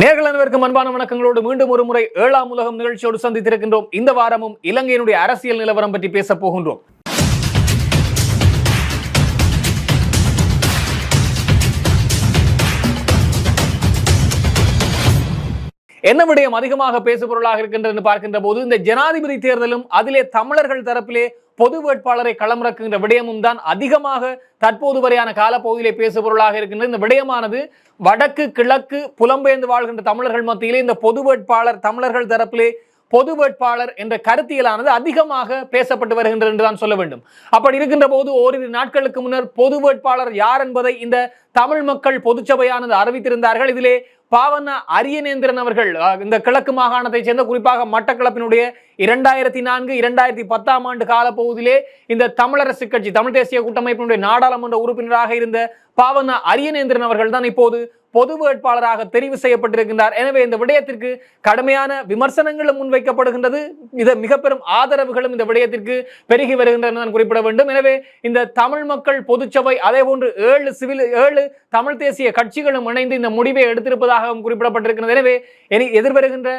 நேர்கள் அனைவருக்கும் அன்பான வணக்கங்களோடு மீண்டும் ஒரு முறை ஏழாம் உலகம் நிகழ்ச்சியோடு சந்தித்திருக்கின்றோம். இந்த வாரமும் இலங்கையினுடைய அரசியல் நிலவரம் பற்றி பேசப் போகின்றோம். என்ன விடயம் அதிகமாக பேசுபொருளாக இருக்கின்றது என்று பார்க்கின்ற போது இந்த ஜனாதிபதி தேர்தலும் அதிலே தமிழர்கள் தரப்பிலே பொது வேட்பாளரை களமிறக்குகின்ற விடயமும் தான் அதிகமாக தற்போது வரையான காலப்பகுதியிலே பேசுபொருளாக இருக்கின்ற இந்த விடயமானது வடக்கு கிழக்கு புலம்பெயர்ந்து வாழ்கின்ற தமிழர்கள் மத்தியிலே இந்த பொது வேட்பாளர் தமிழர்கள் தரப்பிலே பொது வேட்பாளர் என்ற கருத்தியலானது அதிகமாக பேசப்பட்டு வருகின்றது என்றுதான் சொல்ல வேண்டும். அப்படி இருக்கின்ற போது ஓரிரு நாட்களுக்கு முன்னர் பொது வேட்பாளர் யார் என்பதை இந்த தமிழ் மக்கள் பொதுச்சபையானது அறிவித்திருந்தார்கள். இதிலே பாவன அரியநேந்திரன் அவர்கள் இந்த கிழக்கு மாகாணத்தைச் சேர்ந்த குறிப்பாக மட்டக்களப்பினுடைய இரண்டாயிரத்தி நான்கு இரண்டாயிரத்தி பத்தாம் ஆண்டு காலப்பகுதியிலே இந்த தமிழரசு கட்சி தமிழ் தேசிய கூட்டமைப்பினுடைய நாடாளுமன்ற உறுப்பினராக இருந்த பாவன அரியநேந்திரன் அவர்கள் தான் இப்போது பொது வேட்பாளராக தெரிவு செய்யப்பட்டிருக்கின்றார். எனவே இந்த விடயத்திற்கு கடுமையான விமர்சனங்களும் முன்வைக்கப்படுகின்றது. இது மிக பெரும் ஆதரவுகளும் இந்த விடயத்திற்கு பெருகி வருகின்றன நான் குறிப்பிட வேண்டும். எனவே இந்த தமிழ் மக்கள் பொதுச்சபை அதே போன்று ஏழு சிவில் ஏழு தமிழ் தேசிய கட்சிகளும் இணைந்து இந்த முடிவை எடுத்திருப்பதாகவும் குறிப்பிடப்பட்டிருக்கிறது எனவே எதிர்வருகின்ற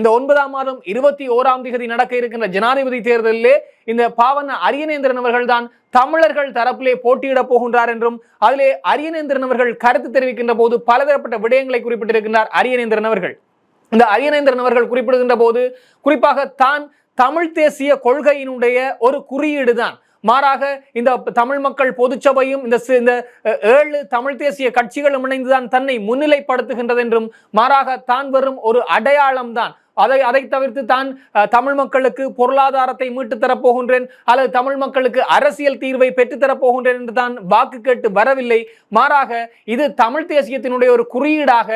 இந்த ஒன்பதாம் மாதம் இருபத்தி ஓராம் தேதி நடக்க இருக்கின்ற ஜனாதிபதி தேர்தலிலே இந்த பாவன அரியநேந்திரன் அவர்கள் தான் தமிழர்கள் தரப்பிலே போட்டியிடப் போகின்றார் என்றும் அதிலே அரியநேந்திரன் அவர்கள் கருத்து தெரிவிக்கின்ற போது பலதரப்பட்ட விடயங்களை குறிப்பிட்டிருக்கின்றார் அரியநேந்திரன் அவர்கள். இந்த அரியநேந்திரன் அவர்கள் குறிப்பிடுகின்ற போது குறிப்பாக தான் தமிழ் தேசிய கொள்கையினுடைய ஒரு குறியீடு தான் மாறாக இந்த தமிழ் மக்கள் பொதுச்சபையும் இந்த இந்த ஏழு தமிழ் தேசிய கட்சிகளும் இணைந்துதான் தன்னை முன்னிலைப்படுத்துகின்றது என்றும் மாறாக தான் வரும் ஒரு அடையாளம் தான் அதை அதை தவிர்த்து தான் தமிழ் மக்களுக்கு பொருளாதாரத்தை மீட்டு தரப்போகின்றேன் அல்லது தமிழ் மக்களுக்கு அரசியல் தீர்வை பெற்றுத்தரப்போகின்றேன் போகின்றேன் என்று தான் வாக்கு கேட்டு வரவில்லை. மாறாக இது தமிழ் தேசியத்தினுடைய ஒரு குறியீடாக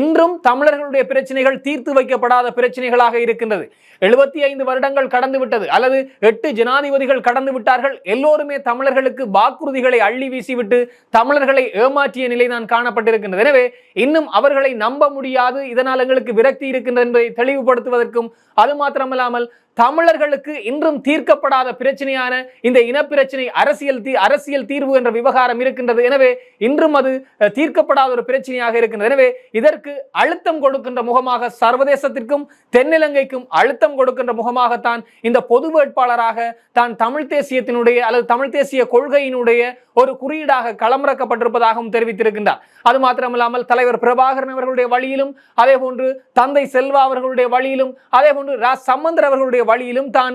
இன்றும் தமிழர்களுடைய பிரச்சனைகள் தீர்த்து வைக்கப்படாத பிரச்சனைகளாக இருக்கின்றது. எழுபத்தி ஐந்து வருடங்கள் கடந்து விட்டது அல்லது எட்டு ஜனாதிபதிகள் கடந்து விட்டார்கள் எல்லோருமே தமிழர்களுக்கு வாக்குறுதிகளை அள்ளி வீசிவிட்டு தமிழர்களை ஏமாற்றிய நிலை தான் காணப்பட்டிருக்கின்றது. எனவே இன்னும் அவர்களை நம்ப முடியாது இதனால் எங்களுக்கு விரக்தி இருக்கின்றது என்பதை தெளிவுபடுத்துவதற்கும் அது மாத்திரமில்லாமல் தமிழர்களுக்கு இன்றும் தீர்க்கப்படாத பிரச்சனையான இந்த இனப்பிரச்சனை அரசியல் தீ அரசியல் தீர்வு என்ற விவகாரம் இருக்கின்றது. எனவே இன்றும் அது தீர்க்கப்படாத ஒரு பிரச்சனையாக இருக்கின்றது. எனவே இதற்கு அழுத்தம் கொடுக்கின்ற முகமாக சர்வதேசத்திற்கும் தென்னிலங்கைக்கும் அழுத்தம் கொடுக்கின்ற முகமாகத்தான் இந்த பொது வேட்பாளராக தான் தமிழ் தேசியத்தினுடைய அல்லது தமிழ் தேசிய கொள்கையினுடைய ஒரு குறியீடாக களமிறக்கப்பட்டிருப்பதாகவும் தெரிவித்திருக்கின்றார். அது மாத்திரமல்லாமல் தலைவர் பிரபாகரன் அவர்களுடைய வழியிலும் அதே போன்று தந்தை செல்வா அவர்களுடைய வழியிலும் அதே போன்று ரா சம்பந்தர் அவர்களுடைய வழியிலும் தான்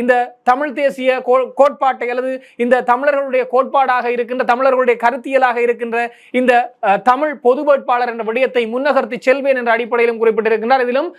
இந்த தமிழ் தேசிய கோட்பாட்டை அல்லது இந்த தமிழர்களுடைய கோட்பாடாக இருக்கின்ற தமிழர்களுடைய கருத்தியலாக இருக்கின்ற இந்த தமிழ் பொது வேட்பாளர் என்ற விடயத்தை முன்னகர்த்தி செல்வேன் என்ற அடிப்படையிலும் குறிப்பிட்டிருக்கின்றார். இதிலும்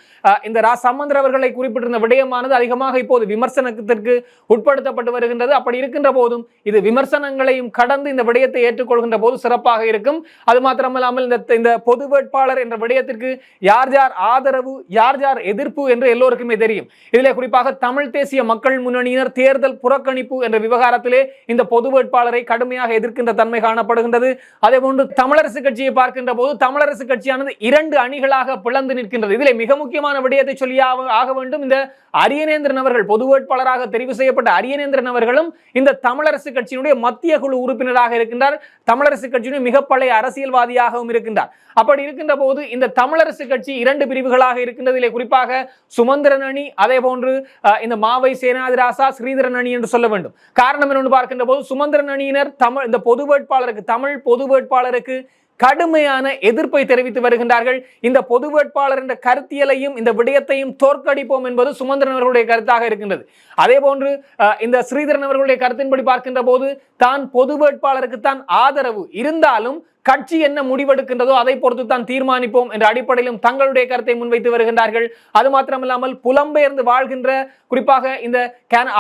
இந்த ரா சம்பந்தர் அவர்களை குறிப்பிட்டிருந்த விடயமானது அதிகமாக இப்போது விமர்சனத்திற்கு உட்படுத்தப்பட்டு வருகின்றது. அப்படி இருக்கின்ற போதும் இது விமர்சனங்களையும் கடந்து இந்த விடயத்தை ஏற்றுக்கொள்கின்ற போது சிறப்பாக இருக்கும். அது மாத்திரமல்லாமல் இந்த இந்த பொது வேட்பாளர் என்ற விடயத்திற்கு யார் யார் ஆதரவு யார் யார் எதிர்ப்பு என்று எல்லோருக்குமே தெரியும். இதிலே குறிப்பாக தமிழ் தேசிய மக்கள் முன்னணியினர் தேர்தல் புறக்கணிப்பு என்ற விவகாரத்திலே இந்த பொது வேட்பாளரை கடுமையாக எதிர்க்கின்ற தன்மை காணப்படுகின்றது. அதேபோன்று தமிழரசு கட்சியை பார்க்கின்ற போது தமிழரசு கட்சியானது இரண்டு அணிகளாக பிளந்து நிற்கின்றது. இதிலே மிக முக்கியமான விடயத்தை சொல்லி ஆக- வேண்டும். இந்த அரியநேந்திரன் அவர்கள் பொது வேட்பாளராக தெரிவு செய்யப்பட்ட அரியநேந்திரன் அவர்களும் இந்த தமிழரசு கட்சியினுடைய மத்திய குழு உறுப்பினராக இருக்கின்றார். தமிழரசு கட்சியினுடைய மிக பழைய அரசியல்வாதியாகவும் இருக்கின்றார். அப்படி இருக்கின்ற போது இந்த தமிழரசு கட்சி இரண்டு பிரிவுகளாக இருக்கின்றதிலே குறிப்பாக சுமந்திரன் அணி அதே போன்று இந்த மாவை சேனாதிராசா ஸ்ரீதரன் அணி என்று சொல்ல வேண்டும். காரணம் என்னென்று பார்க்கின்ற போது சுமந்திரன் அணியினர் தமிழ் இந்த பொது வேட்பாளருக்கு தமிழ் பொது வேட்பாளருக்கு கடுமையான எதிர்ப்பை தெரிவித்து வருகின்றார்கள். இந்த பொது வேட்பாளர் என்ற கருத்தியலையும் இந்த விடயத்தையும் தோற்கடிப்போம் என்பது சுமந்திரன் அவர்களுடைய கருத்தாக இருக்கின்றது. அதே போன்று இந்த ஸ்ரீதரன் அவர்களுடைய கருத்தின்படி பார்க்கின்ற போது தான் பொது வேட்பாளருக்கு தான் ஆதரவு இருந்தாலும் கட்சி என்ன முடிவெடுக்கின்றதோ அதை பொறுத்து தான் தீர்மானிப்போம் என்ற அடிப்படையிலும் தங்களுடைய கருத்தை முன்வைத்து வருகின்றார்கள். அது மாத்திரமில்லாமல் புலம்பெயர்ந்து வாழ்கின்ற குறிப்பாக இந்த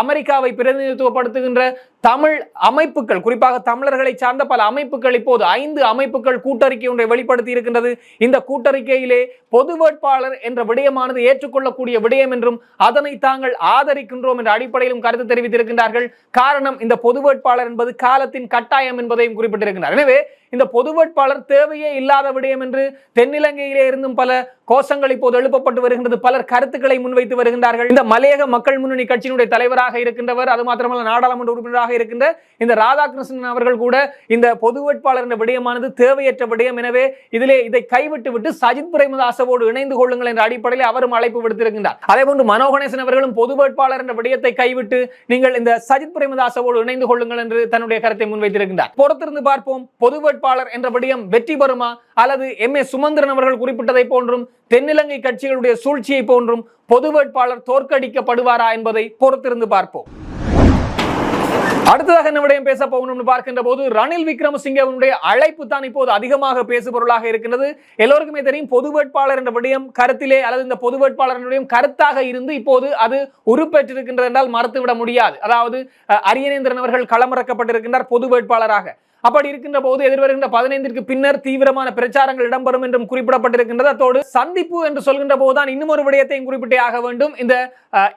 அமெரிக்காவை பிரதிநிதித்துவப்படுத்துகின்ற தமிழ் அமைப்புகள் குறிப்பாக தமிழர்களை சார்ந்த பல அமைப்புகள் இப்போது ஐந்து அமைப்புகள் கூட்டறிக்கை ஒன்றை வெளிப்படுத்தி இருக்கின்றது. இந்த கூட்டறிக்கையிலே பொது வேட்பாளர் என்ற விடயமானது ஏற்றுக்கொள்ளக்கூடிய விடயம் என்றும் அதனை தாங்கள் ஆதரிக்கின்றோம் என்ற அடிப்படையிலும் கருத்து தெரிவித்திருக்கின்றார்கள். காரணம் இந்த பொது வேட்பாளர் என்பது காலத்தின் கட்டாயம் என்பதையும் குறிப்பிட்டிருக்கிறார் எனவே இந்த பொது வேட்பாளர் தேவையே இல்லாத விடயம் என்று தென்னிலங்கையிலே இருந்தும் பல கோஷங்கள் இப்போது எழுப்பப்பட்டு வருகின்றது. பலர் கருத்துக்களை முன்வைத்து வருகின்றார்கள். இந்த மலையக மக்கள் முன்னணி கட்சியினுடைய தலைவராக இருக்கின்றவர் அது மாத்திரமல்ல நாடாளுமன்ற உறுப்பினராக இருக்கின்ற இந்த ராதாகிருஷ்ணன் அவர்கள் கூட இந்த பொது வேட்பாளர் என்ற விடயமானது தேவையற்ற விடயம். எனவே இதிலே இதை கைவிட்டு விட்டு சஜித் பிரேமதாசவோடு இணைந்து கொள்ளுங்கள் என்ற அடிப்படையில் அவரும் அழைப்பு விடுத்திருக்கின்றார். அதே போன்று மனோகணேசன் அவர்களும் பொது வேட்பாளர் என்ற விடயத்தை கைவிட்டு நீங்கள் இந்த சஜித் பிரேமதாசவோடு இணைந்து கொள்ளுங்கள் என்று தன்னுடைய கருத்தை முன்வைத்திருக்கின்றார். பொறுத்திருந்து பார்ப்போம் பொது வேட்பாளர் என்ற விடயம் வெற்றி பெறுமா? அல்லது எம் ஏ சுமந்திரன் அவர்கள் குறிப்பிட்டதை போன்றும் தென்னிலங்கை கட்சிகளுடைய சூழ்ச்சியை போன்றும் பொது வேட்பாளர் தோற்கடிக்கப்படுவாரா என்பதை பொறுத்திருந்து பார்ப்போம். அடுத்ததாக என்ன விடயம் பேச போகணும்னு பார்க்கின்ற போது ரணில் விக்ரமசிங்கவனுடைய அழைப்பு தான் இப்போது அதிகமாக பேசுபொருளாக இருக்கின்றது. எல்லோருக்குமே தெரியும் பொது வேட்பாளர் என்ற விடயம் கருத்திலே அல்லது இந்த பொது வேட்பாளர் கருத்தாக இருந்து இப்போது அது உருப்பெற்றிருக்கின்றது என்றால் மறுத்துவிட முடியாது. அதாவது அஹ், அரியநேந்திரன் அவர்கள் களமிறக்கப்பட்டிருக்கின்றார் பொது வேட்பாளராக. அப்படி இருக்கின்ற போது எதிர்வருகின்ற பதினைந்திற்கு பின்னர் தீவிரமான பிரச்சாரங்கள் இடம்பெறும் என்றும் குறிப்பிடப்பட்டிருக்கின்றது. அத்தோடு சந்திப்பு என்று சொல்கின்ற போதுதான் இன்னும் ஒரு விடயத்தையும் குறிப்பிட்டே ஆக வேண்டும். இந்த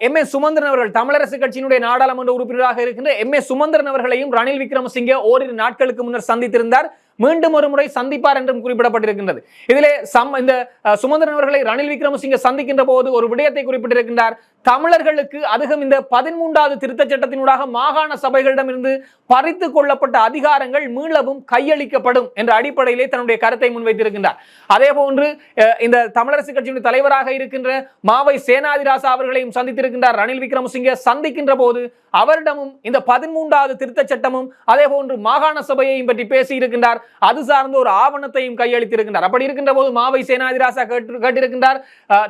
எம். ஏ சுமந்திரன் அவர்கள் தமிழரசு கட்சியினுடைய நாடாளுமன்ற உறுப்பினராக இருக்கின்ற எம். ஏ சுமந்திரன் அவர்களையும் ரணில் விக்ரமசிங்கே ஓரிரு நாட்களுக்கு முன்னர் சந்தித்திருந்தார். மீண்டும் ஒரு முறை சந்திப்பார் என்றும் குறிப்பிடப்பட்டிருக்கின்றது. இதிலே சம் இந்த சுமந்திரன் அவர்களை ரணில் விக்ரமசிங்க சந்திக்கின்ற போது ஒரு விடயத்தை குறிப்பிட்டிருக்கின்றார். தமிழர்களுக்கு அதிகம் இந்த பதிமூன்றாவது திருத்தச் சட்டத்தினூடாக மாகாண சபைகளிடமிருந்து பறித்து கொள்ளப்பட்ட அதிகாரங்கள் மீளவும் கையளிக்கப்படும் என்ற அடிப்படையிலே தன்னுடைய கருத்தை முன்வைத்திருக்கின்றார். அதே போன்று அஹ், இந்த தமிழரசு கட்சியின் தலைவராக இருக்கின்ற மாவை சேனாதிராசா அவர்களையும் சந்தித்திருக்கின்றார் ரணில் விக்ரமசிங்க. சந்திக்கின்ற போது அவரிடமும் இந்த பதிமூன்றாவது திருத்தச் சட்டமும் அதே போன்று மாகாண சபையையும் பற்றி பேசி இருக்கின்றார் அது சார்ந்த ஒரு ஆவணத்தையும் கையளித்திருக்கின்றார். அப்படி இருக்கின்ற போது மாவை சேனாதிராசா கேட்டு கேட்டிருக்கின்றார்.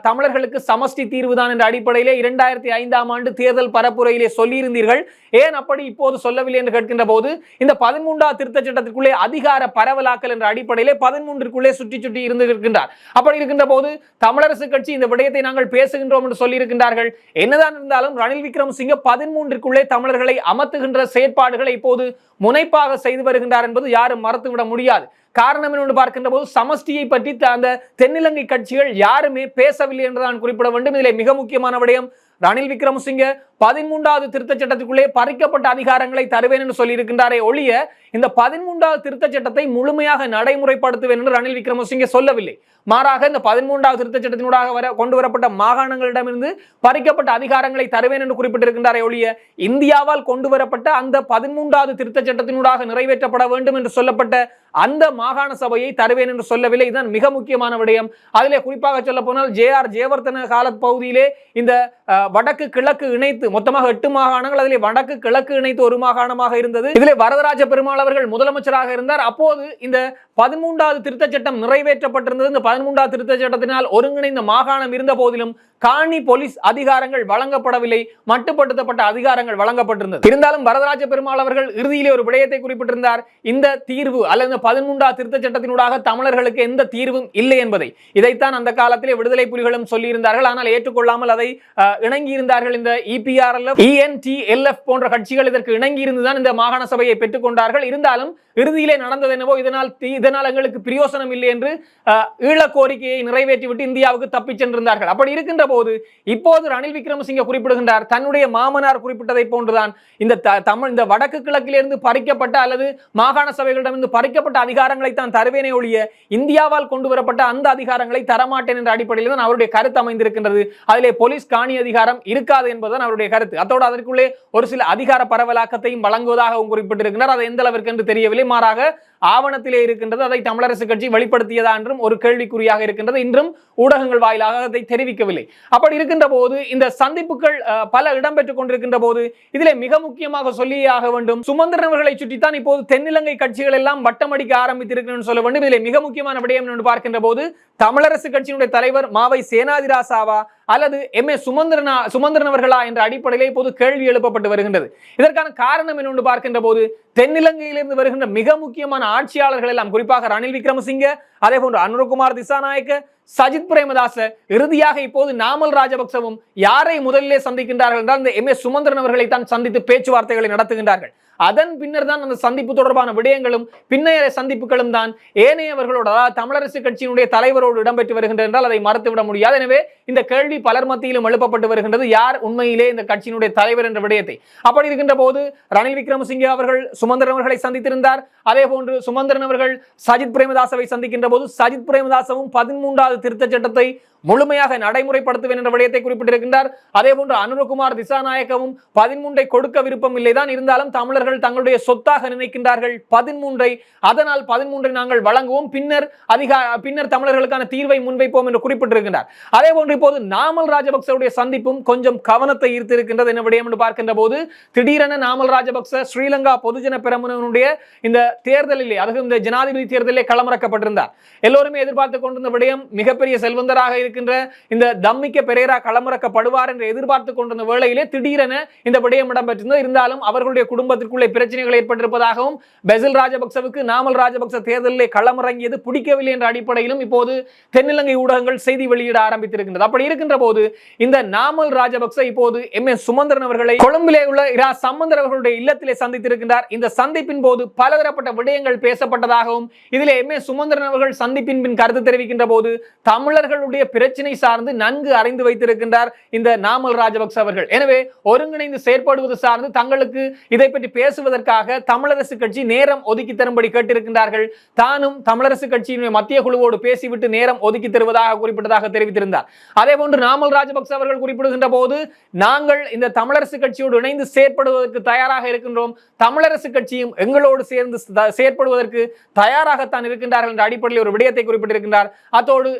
தமிழர்களுக்கு சமஷ்டி தீர்வுதான் என்ற அடிப்படையிலே இரண்டாயிரத்தி ஐந்தாம் ஆண்டு தேர்தல் பரப்புரையிலே சொல்லியிருந்தீர்கள். ஏன் அப்படி இப்போது சொல்லவில்லை என்று கேட்கின்ற போது இந்த பதிமூன்றாம் திருத்த சட்டத்திற்குள்ளே அதிகார பரவலாக்கல் என்ற அடிப்படையிலே பதிமூன்றிற்குள்ளே சுற்றி சுற்றி இருந்து இருக்கின்றார். அப்படி இருக்கின்ற போது தமிழரசு கட்சி இந்த விடயத்தை நாங்கள் பேசுகின்றோம் என்று சொல்லியிருக்கின்றார்கள். என்னதான் இருந்தாலும் ரணில் விக்ரம் சிங்க பதிமூன்றிற்குள்ளே தமிழர்களை அமர்த்துகின்ற செயற்பாடுகளை இப்போது முனைப்பாக செய்து வருகின்றார் என்பது யாரும் மறுத்துவிட முடியாது. காரணம் என்னென்று பார்க்கின்ற போது சமஷ்டியை பற்றி அந்த தென்னிலங்கை கட்சிகள் யாருமே பேசவில்லை என்று நான் குறிப்பிட வேண்டும். இதிலே மிக முக்கியமான விடயம் ரணில் விக்ரமசிங்க பதிமூன்றாவது திருத்த சட்டத்துக்குள்ளே பறிக்கப்பட்ட அதிகாரங்களை தருவேன் என்று சொல்லியிருக்கின்றாரே ஒழிய இந்த பதிமூன்றாவது திருத்தச் சட்டத்தை முழுமையாக நடைமுறைப்படுத்துவேன் என்று ரணில் விக்ரமசிங்கே சொல்லவில்லை. மாறாக இந்த பதிமூன்றாவது திருத்தச் சட்டத்தினூடாக வர கொண்டு வரப்பட்ட மாகாணங்களிடமிருந்து பறிக்கப்பட்ட அதிகாரங்களை தருவேன் என்று குறிப்பிட்டிருக்கின்றாரே ஒழிய இந்தியாவால் கொண்டு வரப்பட்ட அந்த பதிமூன்றாவது திருத்தச் சட்டத்தினூடாக நிறைவேற்றப்பட வேண்டும் என்று சொல்லப்பட்ட அந்த மாகாண சபையை தருவேன் என்று சொல்லவில்லை. இதுதான் மிக முக்கியமான விடயம். அதிலே குறிப்பாக சொல்ல போனால் ஜே ஆர் ஜெயவர்தன கால பகுதியிலே இந்த வடக்கு கிழக்கு இணைத்து மொத்தமாக எட்டு மாகாணங்கள் அதிலே வடக்கு கிழக்கு இணைத்து ஒரு மாகாணமாக இருந்தது. இதிலே வரதராஜ பெருமாள் அவர்கள் முதலமைச்சராக இருந்தார். அப்போது இந்த பதிமூன்றாவது திருத்தச் சட்டம் நிறைவேற்றப்பட்டிருந்தது. இந்த பதிமூன்றாவது திருத்தச் சட்டத்தினால் ஒருங்கிணைந்த மாகாணம் இருந்த போதிலும் காணி போலீஸ் அதிகாரங்கள் வழங்கப்படவில்லை. மட்டுப்படுத்தப்பட்ட அதிகாரங்கள் வழங்கப்பட்டிருந்தது. இருந்தாலும் வரதராஜ பெருமாள் அவர்கள் இறுதியிலே ஒரு விடயத்தை குறிப்பிட்டிருந்தார். இந்த தீர்வு அல்லது பதிமூன்றாம் திருத்த சட்டத்தினூடாக தமிழர்களுக்கு எந்த தீர்வும் இல்லை என்பதை. இதைத்தான் அந்த காலத்திலே விடுதலை புலிகளும் சொல்லியிருந்தார்கள். ஆனால் ஏற்றுக்கொள்ளாமல் அதை இணங்கியிருந்தார்கள். இந்த இபிஆர்எல்எஃப் இஎன்டிஎல்எஃப் போன்ற கட்சிகள் இதற்கு இணங்கி இருந்துதான் இந்த மாகாண சபையை பெற்றுக்கொண்டார்கள் இருந்தாலும் இறுதியிலே நடந்தது என்னவோ இதனால் இதனால் எங்களுக்கு பிரயோசனம் இல்லை என்று ஈழ கோரிக்கையை நிறைவேற்றிவிட்டு இந்தியாவுக்கு தப்பிச் சென்றிருந்தார்கள். அப்படி இருக்கின்ற போது இப்போது ரணில் விக்ரமசிங்க குறிப்பிடுகின்றார் தன்னுடைய மாமனார் குறிப்பிட்டதை போன்றுதான் இந்த தமிழ் இந்த வடக்கு கிழக்கிலிருந்து பறிக்கப்பட்ட அல்லது மாகாண சபைகளிடமிருந்து பறிக்கப்பட்ட அதிகாரங்களை தான் தருவேனே ஒழிய இந்தியாவால் கொண்டு வரப்பட்ட அந்த அதிகாரங்களை தரமாட்டேன் என்ற அடிப்படையில் தான் அவருடைய கருத்து அமைந்திருக்கின்றது. அதிலே போலீஸ் காணி அதிகாரம் இருக்காது என்பதுதான் அவருடைய கருத்து. அதோடு அதற்குள்ளே ஒரு சில அதிகார பரவலாக்கத்தையும் வழங்குவதாக குறிப்பிட்டிருக்கிறார். அது எந்த அளவிற்கு என்று தெரியவில்லை. மாறாக ஆவணத்திலே இருக்கின்றது. அதை தமிழரசு கட்சி வெளிப்படுத்தியதா என்றும் ஒரு கேள்விக்குறியாக இருக்கின்றது. இன்றும் ஊடகங்கள் வாயிலாக அதை தெரிவிக்கவில்லை. அப்படி இருக்கின்ற போது இந்த சந்திப்புகள் பல இடம்பெற்றுக் கொண்டிருக்கின்ற போது இதிலே மிக முக்கியமாக சொல்லியே ஆக வேண்டும். சுமந்திரன் அவர்களை சுற்றித்தான் இப்போது தென்னிலங்கை கட்சிகள் எல்லாம் வட்டமடிக்க ஆரம்பித்திருக்கிறேன் சொல்ல வேண்டும். இதிலே மிக முக்கியமான விடயம் என்று பார்க்கின்ற போது தமிழரசு கட்சியினுடைய தலைவர் மாவை சேனாதிராசாவா அல்லது எம் ஏ சுமந்திரனா சுமந்திரன் அவர்களா என்ற அடிப்படையிலே இப்போது கேள்வி எழுப்பப்பட்டு வருகின்றது. இதற்கான காரணம் என்னென்று பார்க்கின்ற போது தென்னிலங்கையிலிருந்து வருகின்ற மிக முக்கியமான ஆட்சியாளர்கள் எல்லாம் குறிப்பாக ரணில் விக்ரமசிங்க அதே போன்று அனுரகுமார் திசாநாயக்க சஜித் பிரேமதாச இறுதியாக இப்போது நாமல் ராஜபக்சவும் யாரை முதலிலே சந்திக்கின்றார்கள் என்றால் இந்த எம் ஏ சுமந்திரன் அவர்களை தான் சந்தித்து பேச்சுவார்த்தைகளை நடத்துகின்றார்கள். அதன் பின்னர் தான் அந்த சந்திப்பு தொடர்பான விடயங்களும் பின்னைய சந்திப்புகளும் தான் ஏனையவர்களோடு அதாவது தமிழரசு கட்சியினுடைய தலைவரோடு இடம்பெற்று வருகின்றன என்றால் அதை மறுத்துவிட முடியாது. எனவே இந்த கேள்வி பலர் மத்தியிலும் எழுப்பப்பட்டு வருகின்றது. யார் உண்மையிலே இந்த கட்சியினுடைய தலைவர் என்ற விடயத்தை? அப்படி இருக்கின்ற போது ரணில் விக்ரமசிங்கே அவர்கள் சுமந்திரன் அவர்களை சந்தித்திருந்தார். அதே போன்று சுமந்திரன் அவர்கள் சஜித் பிரேமதாசவை சந்திக்கின்ற போது சஜித் பிரேமதாசவும் பதிமூன்றாவது திருத்தச் சட்டத்தை முழுமையாக நடைமுறைப்படுத்துவேன் என்ற விடயத்தை குறிப்பிட்டிருக்கின்றார். அதே போன்று அனுரகுமார் திசாநாயக்கவும் பதிமூன்றை கொடுக்க விருப்பம் இல்லைதான். இருந்தாலும் தமிழர்கள் தங்களுடைய சொத்தாக நினைக்கின்றார்கள். பதிமூன்றை அதனால் பதிமூன்றை நாங்கள் வழங்குவோம். பின்னர் அதிகார பின்னர் தமிழர்களுக்கான தீர்வை முன்வைப்போம் என்று குறிப்பிட்டிருக்கின்றார். அதே போன்று இப்போது நாமல் ராஜபக்சருடைய சந்திப்பும் கொஞ்சம் கவனத்தை ஈர்த்திருக்கின்றது என்ன விடயம் என்று பார்க்கின்ற போது திடீரென நாமல் ராஜபக்ச ஸ்ரீலங்கா பொதுஜன பெரமுனனுடைய இந்த தேர்தலிலே அதாவது இந்த ஜனாதிபதி தேர்தலிலே களமிறக்கப்பட்டிருந்தார். எல்லோருமே எதிர்பார்த்து கொண்டிருந்த விடயம் மிகப்பெரிய செல்வந்தராக இருக்கின்ற இந்த தம்மிக்க பெரேரா களமிறக்கப்படுவார் என்று எதிர்பார்த்து கொண்டிருந்த வேளையிலே திடீரென இந்த விடயம் இடம்பெற்றிருந்தது. இருந்தாலும் அவர்களுடைய குடும்பத்திற்குள்ளே பிரச்சனைகள் ஏற்பட்டிருப்பதாகவும் பெசில் ராஜபக்சவுக்கு நாமல் ராஜபக்ச தேர்தலிலே களமிறங்கியது பிடிக்கவில்லை என்ற அடிப்படையிலும் இப்போது தென்னிலங்கை ஊடகங்கள் செய்தி வெளியிட ஆரம்பித்திருக்கின்றது. அப்படி இருக்கின்ற போது இந்த நாமல் ராஜபக்ச இப்போது எம். எஸ். சுமந்திரன் அவர்களை கொழும்பிலே உள்ள இரா சம்பந்தர் அவர்களுடைய இல்லத்திலே சந்தித்திருக்கின்றார். இந்த சந்திப்பின் போது பலதரப்பட்ட விடயங்கள் பேசப்பட்டதாகவும் இதிலே எம். எஸ். சுமந்திரன் அவர்கள் சந்திப்பின் பின் கருத்து தெரிவிக்கின்ற போது தமிழர்களுடைய பிரச்சனை சார்ந்து நன்கு அறிந்து வைத்திருக்கின்றார் இந்த நாமல் ராஜபக்ச அவர்கள். எனவே ஒருங்கிணைந்து செயற்படுவது சார்ந்து தங்களுக்கு இதை பற்றி பேசுவதற்காக தமிழரசு கட்சி நேரம் ஒதுக்கி தரும்படி கேட்டிருக்கின்றார்கள். தானும் தமிழரசு கட்சியினுடைய மத்திய குழுவோடு பேசிவிட்டு நேரம் ஒதுக்கி தருவதாக குறிப்பிட்டதாக தெரிவித்திருந்தார். அதே போன்று நாமல் ராஜபக்ச அவர்கள் குறிப்பிடுகின்ற போது நாங்கள் இந்த தமிழரசு கட்சியோடு இணைந்து செயற்படுவதற்கு தயாராக இருக்கின்றோம். தமிழரசு கட்சியும் எங்களோடு சேர்ந்து செயற்படுவதற்கு தயாராகத்தான் இருக்கின்றார்கள் என்ற அடிப்படையில் ஒரு விடயத்தை குறிப்பிட்டிருக்கின்றார். அத்தோடு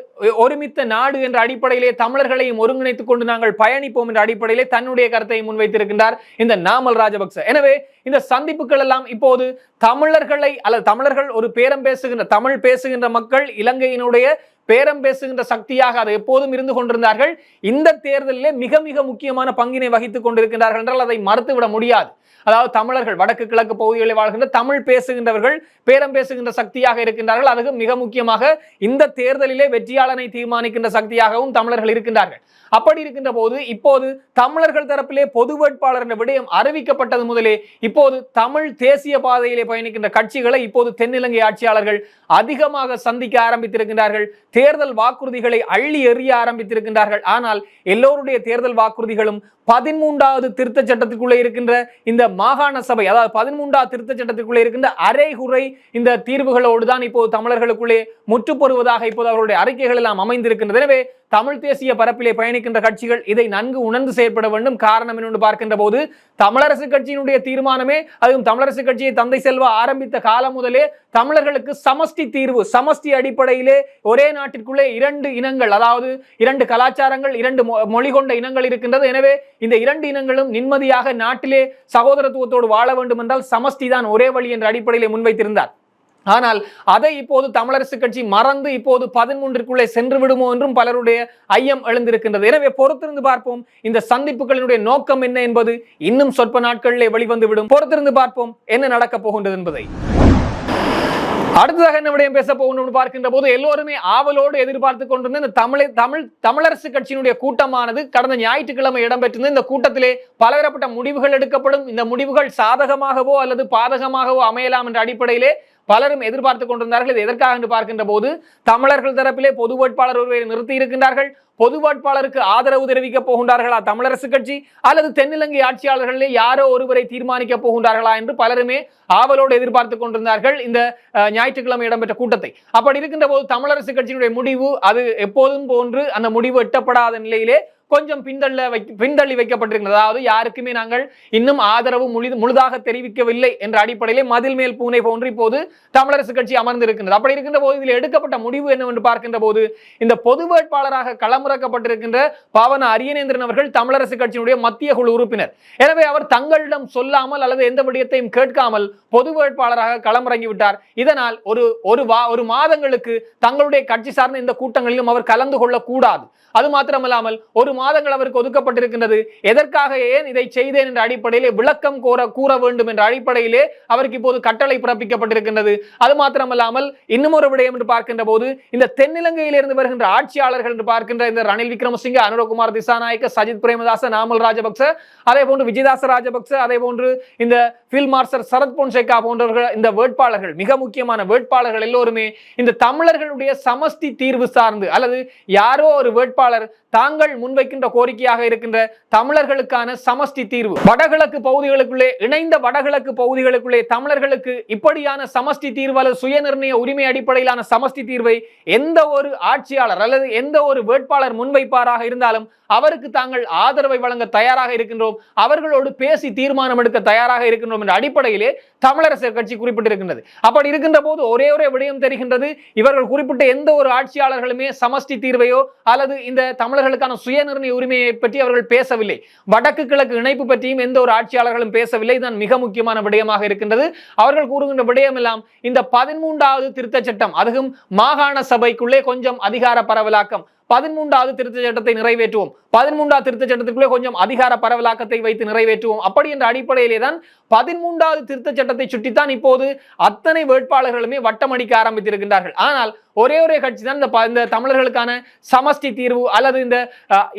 ஒருமித்த நாடு என்ற அடிப்படையிலே தமிழர்களையும் ஒருங்கிணைத்துக் கொண்டு நாங்கள் பயணிப்போம் என்ற அடிப்படையிலே தன்னுடைய கருத்தை முன்வைத்திருக்கின்றார் இந்த நாமல் ராஜபக்ச. எனவே இந்த சந்திப்புகள் எல்லாம் இப்போது தமிழர்களை அல்லது தமிழர்கள் ஒரு பேரம் பேசுகின்ற தமிழ் பேசுகின்ற மக்கள் இலங்கையினுடைய பேரம் பேசுகின்ற சக்தியாக அது எப்போதும் இருந்து கொண்டிருந்தார்கள். இந்த தேர்தலிலே மிக மிக முக்கியமான பங்கினை வகித்துக் கொண்டிருக்கின்றார்கள் என்றால் அதை மறுத்துவிட முடியாது. அதாவது தமிழர்கள் வடக்கு கிழக்கு பகுதிகளில் வாழ்கின்ற தமிழ் பேசுகின்றவர்கள் பேரம் பேசுகின்ற சக்தியாக இருக்கின்றார்கள். அதுக்கு மிக முக்கியமாக இந்த தேர்தலிலே வெற்றியாளனை தீர்மானிக்கின்ற சக்தியாகவும் தமிழர்கள் இருக்கின்றார்கள். அப்படி இருக்கின்ற போது இப்போது தமிழர்கள் தரப்பிலே பொது வேட்பாளர் என்ற விடயம் அறிவிக்கப்பட்டது முதலே இப்போது தமிழ் தேசிய பாதையிலே பயணிக்கின்ற கட்சிகளை இப்போது தென்னிலங்கை ஆட்சியாளர்கள் அதிகமாக சந்திக்க ஆரம்பித்திருக்கின்றார்கள். தேர்தல் வாக்குறுதிகளை அள்ளி எறிய ஆரம்பித்திருக்கின்றார்கள். ஆனால் எல்லோருடைய தேர்தல் வாக்குறுதிகளும் பதிமூன்றாவது திருத்த சட்டத்திற்குள்ளே இருக்கின்ற இந்த மாகாண சபை அதாவது பதிமூன்றாம் திருத்த சட்டத்திற்குள்ளே இருக்கின்ற அரைகுறை இந்த தீர்வுகளோடு தான் இப்போது தமிழர்களுக்குள்ளே முற்றுப்பெறுவதாக இப்போது அவருடைய அறிக்கைகள் எல்லாம் அமைந்திருக்கின்றது எனவே தமிழ் தேசிய பரப்பிலே பயணிக்கின்ற கட்சிகள் இதை நன்கு உணர்ந்து செயற்பட வேண்டும். காரணம் என்று பார்க்கின்ற போது தமிழரசு கட்சியினுடைய தீர்மானமே அதுவும் தமிழரசு கட்சியை தந்தை செல்வா ஆரம்பித்த காலம் முதலே தமிழர்களுக்கு சமஷ்டி தீர்வு சமஷ்டி அடிப்படையிலே ஒரே நாட்டிற்குள்ளே இரண்டு இனங்கள் அதாவது இரண்டு கலாச்சாரங்கள் இரண்டு மொ- மொழி கொண்ட இனங்கள் இருக்கின்றது. எனவே இந்த இரண்டு இனங்களும் நிம்மதியாக நாட்டிலே சகோதரத்துவத்தோடு வாழ வேண்டும் என்றால் சமஷ்டி தான் ஒரே வழி என்ற அடிப்படையிலே முன்வைத்திருந்தார். ஆனால் அதை இப்போது தமிழரசு கட்சி மறந்து இப்போது பதிமூன்றிற்குள்ளே சென்று விடுமோ என்றும் பலருடைய ஐயம் எழுந்திருக்கின்றது. எனவே பொறுத்திருந்து பார்ப்போம் இந்த சந்திப்புகளினுடைய நோக்கம் என்ன என்பது இன்னும் சொற்ப நாட்களிலே வெளிவந்து விடும். பொறுத்திருந்து பார்ப்போம் என்ன நடக்கப் போகின்றது என்பதை. அடுத்ததாக என்ன விடயம் பேச போகணும்னு பார்க்கின்ற போது எல்லோருமே ஆவலோடு எதிர்பார்த்து கொண்டிருந்த இந்த தமிழை தமிழ் தமிழரசு கட்சியினுடைய கூட்டமானது கடந்த ஞாயிற்றுக்கிழமை இடம்பெற்றிருந்த இந்த கூட்டத்திலே பலதரப்பட்ட முடிவுகள் எடுக்கப்படும். இந்த முடிவுகள் சாதகமாகவோ அல்லது பாதகமாகவோ அமையலாம் என்ற அடிப்படையிலே பலரும் எதிர்பார்த்து கொண்டிருந்தார்கள். இது எதற்காக என்று பார்க்கின்ற போது தமிழர்கள் தரப்பிலே பொது வேட்பாளர் ஒருவரை நிறுத்தி இருக்கின்றார்கள். பொது வேட்பாளருக்கு ஆதரவு தெரிவிக்கப் போகின்றார்களா தமிழரசு கட்சி? அல்லது தென்னிலங்கை ஆட்சியாளர்களே யாரோ ஒருவரை தீர்மானிக்கப் போகின்றார்களா என்று பலருமே ஆவலோடு எதிர்பார்த்து கொண்டிருந்தார்கள் இந்த ஞாயிற்றுக்கிழமை இடம்பெற்ற கூட்டத்தை. அப்படி இருக்கின்ற போது தமிழரசு கட்சியினுடைய முடிவு அது எப்போதும் போன்று அந்த முடிவு எட்டப்படாத நிலையிலே கொஞ்சம் பின்தள்ள வை பின்தள்ளி வைக்கப்பட்டிருக்கிறது. அதாவது யாருக்குமே நாங்கள் இன்னும் ஆதரவு முழு முழுதாக தெரிவிக்கவில்லை என்ற அடிப்படையிலே மதில் மேல் பூனை போன்று இப்போது தமிழரசு கட்சி அமர்ந்திருக்கின்றது. அப்படி இருக்கின்ற போது இதில் எடுக்கப்பட்ட முடிவு என்னவென்று பார்க்கின்ற போது இந்த பொது வேட்பாளராக களமிறக்கப்பட்டிருக்கின்ற பாவன அரியநேந்திரன் அவர்கள் தமிழரசு கட்சியினுடைய மத்திய குழு உறுப்பினர். எனவே அவர் தங்களிடம் சொல்லாமல் அல்லது எந்த விடயத்தையும் கேட்காமல் பொது வேட்பாளராக களமிறங்கி விட்டார். இதனால் ஒரு ஒரு வா ஒரு மாதங்களுக்கு தங்களுடைய கட்சி சார்ந்த இந்த கூட்டங்களிலும் அவர் கலந்து கொள்ளக்கூடாது. அது மாத்திரமல்லாமல் ஒரு மாதங்கள் அவருக்கு ஒதுக்கப்பட்டிருக்கின்றது. எதற்காக ஏன் இதை செய்தேன் என்ற அடிப்படையிலே விளக்கம் கோர கூற வேண்டும் என்ற அடிப்படையிலே அவருக்கு இப்போது கட்டளை பிறப்பிக்கப்பட்டிருக்கின்றது. அது மாத்திரமல்லாமல் இன்னும் ஒரு விடயம் என்று பார்க்கின்ற போது இந்த தென்னிலங்கையிலிருந்து வருகின்ற ஆட்சியாளர்கள் என்று பார்க்கின்ற இந்த ரணில் விக்ரமசிங்க அனுரகுமார் திசாநாயக்க சஜித் பிரேமதாச நாமல் ராஜபக்ச அதே போன்று விஜயதாச ராஜபக்ச அதே போன்று இந்த ஃபீல்ட் மார்ஷல் சரத் பொன்சேகா போன்றவர்கள் இந்த வேட்பாளர்கள் மிக முக்கியமான வேட்பாளர்கள் எல்லோருமே இந்த தமிழர்களுடைய சமஸ்தி தீர்வு சார்ந்து அல்லது யாரோ ஒரு வேட்பாளர் தாங்கள் முன்வைக்கின்ற கோரிக்கையாக இருக்கின்ற தமிழர்களுக்கான சமஷ்டி தீர்வு. வடகிழக்கு பகுதிகளுக்குள்ளே இணைந்த வடகிழக்கு பகுதிகளுக்குள்ளே தமிழர்களுக்கு இப்படியான சமஷ்டி தீர்வு அல்லது சுயநிர்ணய உரிமை அடிப்படையிலான சமஷ்டி தீர்வை எந்த ஒரு ஆட்சியாளர் அல்லது எந்த ஒரு வேட்பாளர் முன்வைப்பாராக இருந்தாலும் அவருக்கு தாங்கள் ஆதரவை வழங்க தயாராக இருக்கின்றோம். அவர்களோடு பேசி தீர்மானம் எடுக்க தயாராக இருக்கின்றோம் என்ற அடிப்படையிலே தமிழரசு கட்சி குறிப்பிட்டிருக்கின்றது. அப்படி இருக்கின்ற போது ஒரே ஒரே விடயம் தெரிகின்றது. இவர்கள் குறிப்பிட்ட எந்த ஒரு ஆட்சியாளர்களுமே சமஷ்டி தீர்வையோ அல்லது இந்த தமிழர்களுக்கான சுயநிர்ணய உரிமையை பற்றி அவர்கள் பேசவில்லை. வடக்கு கிழக்கு இணைப்பு பற்றியும் எந்த ஒரு ஆட்சியாளர்களும் பேசவில்லை. இதுதான் மிக முக்கியமான விடயமாக இருக்கின்றது. அவர்கள் கூறுகின்ற விடயம் எல்லாம் இந்த பதிமூன்றாவது திருத்த சட்டம் அதுவும் மாகாண சபைக்குள்ளே கொஞ்சம் அதிகார பரவலாக்கம் பதிமூன்றாவது திருத்த சட்டத்தை நிறைவேற்றுவோம். பதிமூன்றாவது திருத்த சட்டத்துக்குள்ளே கொஞ்சம் அதிகார பரவலாக்கத்தை வைத்து நிறைவேற்றுவோம். அப்படி என்ற அடிப்படையிலே தான் பதிமூன்றாவது திருத்த சட்டத்தை சுட்டித்தான் இப்போது அத்தனை வேட்பாளர்களுமே வட்டமடிக்க ஆரம்பித்திருக்கின்றார்கள். ஆனால் ஒரே ஒரே கட்சி தான். இந்த இந்த தமிழர்களுக்கான சமஷ்டி தீர்வு அல்லது இந்த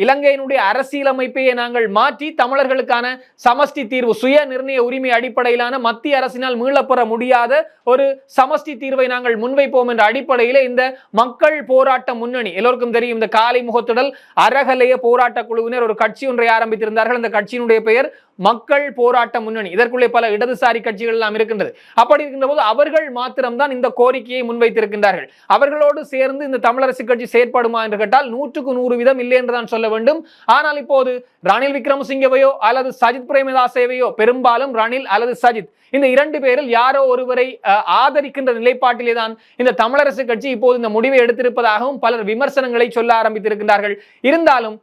இலங்கையினுடைய அரசியலமைப்பையே நாங்கள் மாற்றி தமிழர்களுக்கான சமஷ்டி தீர்வு சுய நிர்ணய உரிமை அடிப்படையிலான மத்திய அரசினால் மீளப்பெற முடியாத ஒரு சமஷ்டி தீர்வை நாங்கள் முன்வைப்போம் என்ற அடிப்படையிலே இந்த மக்கள் போராட்ட முன்னணி எல்லோருக்கும் தெரியும் இந்த காலை முகத்துடல் அரகலைய போராட்ட குழுவினர் ஒரு கட்சி ஒன்றை ஆரம்பித்திருந்தார்கள். அந்த கட்சியினுடைய பெயர் மக்கள் போராட்ட முன்னணி. இதற்குள்ளே பல இடதுசாரி கட்சிகள் எல்லாம் இருக்கின்றது. அப்படி இருக்கின்ற போது அவர்கள் மாத்திரம்தான் இந்த கோரிக்கையை முன்வைத்திருக்கின்றார்கள். அவர்களோடு சேர்ந்து இந்த தமிழரசு கட்சி செயற்படுமா என்று கேட்டால் நூற்றுக்கு நூறு வீதம் இல்லை என்று தான் சொல்ல வேண்டும். ஆனால் இப்போது ரணில் விக்ரமசிங்கவையோ அல்லது சஜித் பிரேமதாசேவையோ பெரும்பாலும் ரணில் அல்லது சஜித் இந்த இரண்டு பேரில் யாரோ ஒருவரை அஹ், ஆதரிக்கின்ற நிலைப்பாட்டிலே தான் இந்த தமிழரசு கட்சி இப்போது இந்த முடிவை எடுத்திருப்பதாகவும் பலர் விமர்சனங்களை சொல்ல ஆரம்பித்திருக்கின்றார்கள். இருந்தாலும்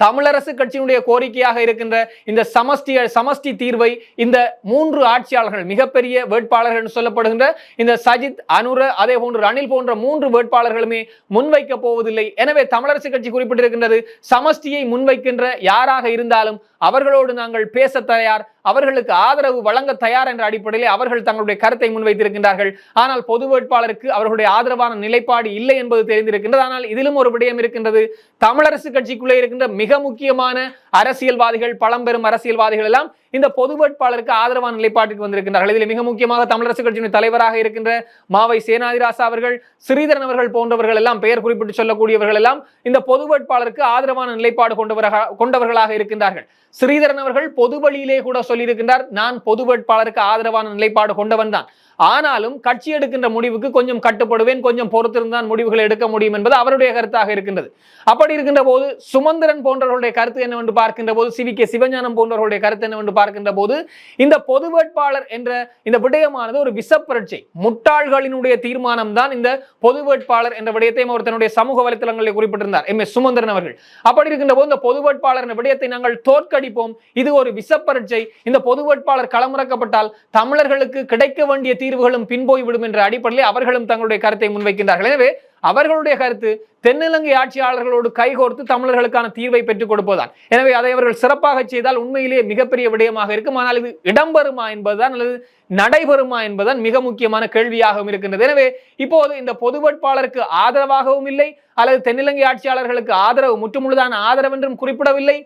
தமிழரசு கட்சியினுடைய கோரிக்கையாக இருக்கின்ற இந்த சமஷ்டி சமஷ்டி தீர்வை இந்த மூன்று ஆட்சியாளர்கள் மிகப்பெரிய வேட்பாளர்கள் என்று சொல்லப்படுகின்ற இந்த சஜித் அனுர அதே போன்று ரணில் போன்ற மூன்று வேட்பாளர்களுமே முன்வைக்க போவதில்லை. எனவே தமிழரசு கட்சி குறிப்பிட்டிருக்கின்றது சமஷ்டியை முன்வைக்கின்ற யாராக இருந்தாலும் அவர்களோடு நாங்கள் பேச தயார் அவர்களுக்கு ஆதரவு வழங்க தயார் என்ற அடிப்படையில் அவர்கள் தங்களுடைய கருத்தை முன்வைத்திருக்கின்றார்கள். ஆனால் பொது வேட்பாளருக்கு அவர்களுடைய ஆதரவான நிலைப்பாடு இல்லை என்பது தெரிந்திருக்கின்றது. ஆனால் இதிலும் ஒரு விடயம் இருக்கின்றது. தமிழரசு கட்சிக்குள்ளே இருக்கின்ற மிக முக்கியமான அரசியல்வாதிகள் பழம்பெரும் அரசியல்வாதிகள் எல்லாம் இந்த பொது வேட்பாளருக்கு ஆதரவான நிலைப்பாட்டுக்கு வந்திருக்கின்றார்கள். இதில் மிக முக்கியமாக தமிழரசு கட்சியின் தலைவராக இருக்கின்ற மாவை சேனாதிராசா அவர்கள் ஸ்ரீதரன் அவர்கள் போன்றவர்கள் எல்லாம் பெயர் குறிப்பிட்டு சொல்லக்கூடியவர்கள் எல்லாம் இந்த பொது வேட்பாளருக்கு ஆதரவான நிலைப்பாடு கொண்டவராக கொண்டவர்களாக இருக்கின்றார்கள். ஸ்ரீதரன் அவர்கள் பொது வழியிலே கூட சொல்லியிருக்கின்றார் நான் பொது வேட்பாளருக்கு ஆதரவான நிலைப்பாடு கொண்டவன் தான் ஆனாலும் கட்சி எடுக்கின்ற முடிவுக்கு கொஞ்சம் கட்டுப்படுவேன் கொஞ்சம் பொறுத்திருந்தான் முடிவுகளை எடுக்க முடியும் என்பது அவருடைய கருத்தாக இருக்கின்றது. அப்படி இருக்கின்ற போது சுமந்திரன் போன்றவர்களுடைய கருத்து என்னவென்று பார்க்கின்ற போது சிவி கே சிவஞானம் போன்றவர்களுடைய கருத்து என்னவென்று பார்க்கின்ற போது இந்த பொது வேட்பாளர் என்ற இந்த விடயமானது ஒரு விசப்பரட்சை. முட்டாள்களினுடைய தீர்மானம் தான் இந்த பொது வேட்பாளர் என்ற விடயத்தையும் அவர் தன்னுடைய சமூக வலைத்தளங்களில் குறிப்பிட்டிருந்தார். எம். எஸ். சுமந்திரன் அவர்கள். அப்படி இருக்கின்ற போது இந்த பொது வேட்பாளர் என்ற விடயத்தை நாங்கள் தோற்கடிப்போம். இது ஒரு விசப்பரட்சை. இந்த பொது வேட்பாளர் களமிறக்கப்பட்டால் தமிழர்களுக்கு கிடைக்க வேண்டிய தீர்வுகளும் பின்போய்விடும் என்ற அடிப்படையில் அவர்களும் தங்களுடைய கருத்தை முன்வைக்கின்றார்கள். எனவே அவர்களுடைய கருத்து தென்னிலங்கை ஆட்சியாளர்களோடு கைகோர்த்து தமிழர்களுக்கான தீர்வை பெற்றுக் கொடுப்பதுதான். எனவே அதை அவர்கள் சிறப்பாக செய்தால் உண்மையிலேயே மிகப்பெரிய விடயமாக இருக்கும். ஆனால் இது இடம்பெறுமா என்பதுதான் அல்லது நடைபெறுமா என்பதுதான் மிக முக்கியமான கேள்வியாகவும் இருக்கின்றது. எனவே இப்போது இந்த பொது வேட்பாளருக்கு ஆதரவாகவும் இல்லை அல்லது தென்னிலங்கை ஆட்சியாளர்களுக்கு ஆதரவு முற்றுமுழுதான ஆதரவு என்றும் குறிப்பிடவில்லை.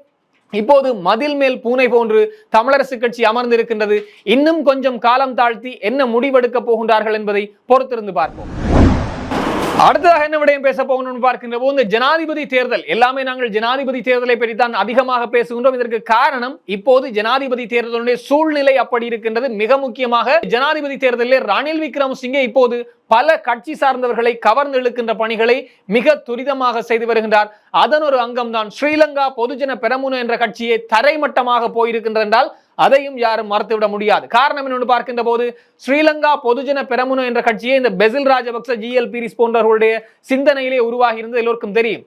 இப்போது மதில் மேல் பூனை போன்று தமிழரசு கட்சி அமர்ந்திருக்கின்றது. இன்னும் கொஞ்சம் காலம் தாழ்த்தி என்ன முடிவெடுக்க போகின்றார்கள் என்பதை பொறுத்திருந்து பார்ப்போம். அடுத்ததாக என்ன விடயம் பேச போகணும்னு பார்க்கின்ற போது இந்த ஜனாதிபதி தேர்தல். எல்லாமே நாங்கள் ஜனாதிபதி தேர்தலை பற்றி தான் அதிகமாக பேசுகின்றோம். இதற்கு காரணம் இப்போது ஜனாதிபதி தேர்தலுடைய சூழ்நிலை அப்படி இருக்கின்றது. மிக முக்கியமாக ஜனாதிபதி தேர்தலில் ரணில் விக்ரமசிங்கே இப்போது பல கட்சி சார்ந்தவர்களை கவர்ந்து இழுக்கின்ற பணிகளை மிக துரிதமாக செய்து வருகின்றார். அதன் ஒரு அங்கம்தான். ஸ்ரீலங்கா பொதுஜன பெரமுன என்ற கட்சியை தரைமட்டமாக போயிருக்கின்றது அதையும் யாரும் மறுத்துவிட முடியாது. காரணம் என்னென்னு பார்க்கின்ற போது ஸ்ரீலங்கா பொதுஜன பெரமுன என்ற கட்சியை இந்த பெசில் ராஜபக்ச ஜிஎல் பீரிஸ் போன்றவர்களுடைய சிந்தனையிலே உருவாகி இருந்தது எல்லோருக்கும் தெரியும்.